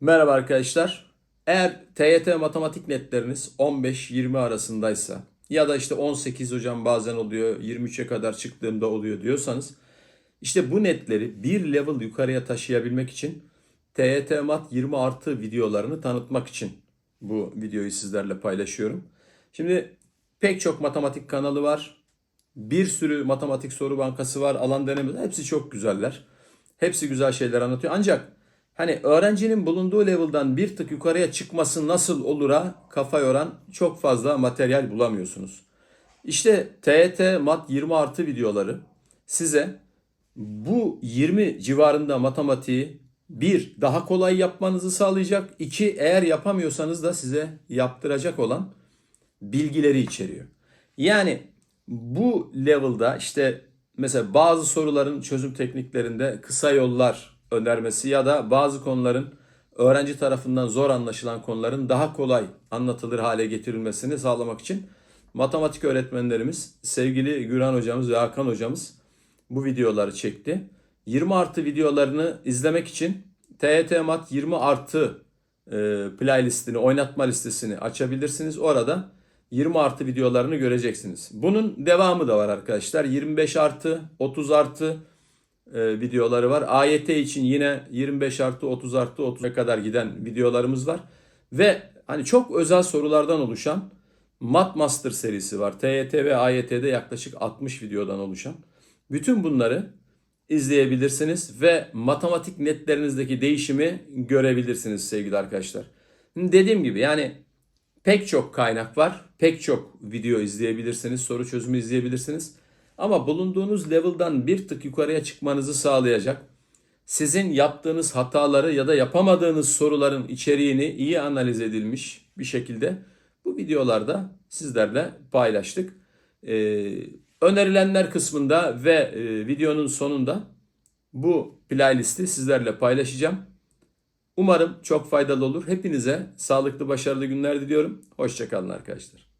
Merhaba arkadaşlar. Eğer TYT matematik netleriniz 15-20 arasındaysa ya da işte 18 hocam bazen oluyor 23'e kadar çıktığımda oluyor diyorsanız işte bu netleri bir level yukarıya taşıyabilmek için TYT Mat 20 artı videolarını tanıtmak için bu videoyu sizlerle paylaşıyorum. Şimdi pek çok matematik kanalı var. Bir sürü matematik soru bankası var. Alan denemeleri hepsi çok güzeller. Hepsi güzel şeyler anlatıyor. Ancak hani öğrencinin bulunduğu level'dan bir tık yukarıya çıkması nasıl olura kafa yoran çok fazla materyal bulamıyorsunuz. İşte TYT Mat 20 artı videoları size bu 20 civarında matematiği bir daha kolay yapmanızı sağlayacak. iki eğer yapamıyorsanız da size yaptıracak olan bilgileri içeriyor. Yani bu level'da işte mesela bazı soruların çözüm tekniklerinde kısa yollar önermesi ya da bazı konuların öğrenci tarafından zor anlaşılan konuların daha kolay anlatılır hale getirilmesini sağlamak için matematik öğretmenlerimiz sevgili Güran hocamız ve Hakan hocamız bu videoları çekti. 20 artı videolarını izlemek için TYT Mat 20 artı e, playlistini, oynatma listesini açabilirsiniz. Orada 20 artı videolarını göreceksiniz. Bunun devamı da var arkadaşlar. 25 artı, 30 artı e, videoları var. AYT için yine 25 artı, 30 artı, 30'a kadar giden videolarımız var. Ve hani çok özel sorulardan oluşan Mat Master serisi var. TYT ve AYT'de yaklaşık 60 videodan oluşan. Bütün bunları izleyebilirsiniz ve matematik netlerinizdeki değişimi görebilirsiniz sevgili arkadaşlar. Dediğim gibi yani pek çok kaynak var. Pek çok video izleyebilirsiniz, soru çözümü izleyebilirsiniz. Ama bulunduğunuz level'dan bir tık yukarıya çıkmanızı sağlayacak. Sizin yaptığınız hataları ya da yapamadığınız soruların içeriğini iyi analiz edilmiş bir şekilde bu videolarda sizlerle paylaştık. Ee, önerilenler kısmında ve e, videonun sonunda bu playlisti sizlerle paylaşacağım. Umarım çok faydalı olur. Hepinize sağlıklı, başarılı günler diliyorum. Hoşçakalın arkadaşlar.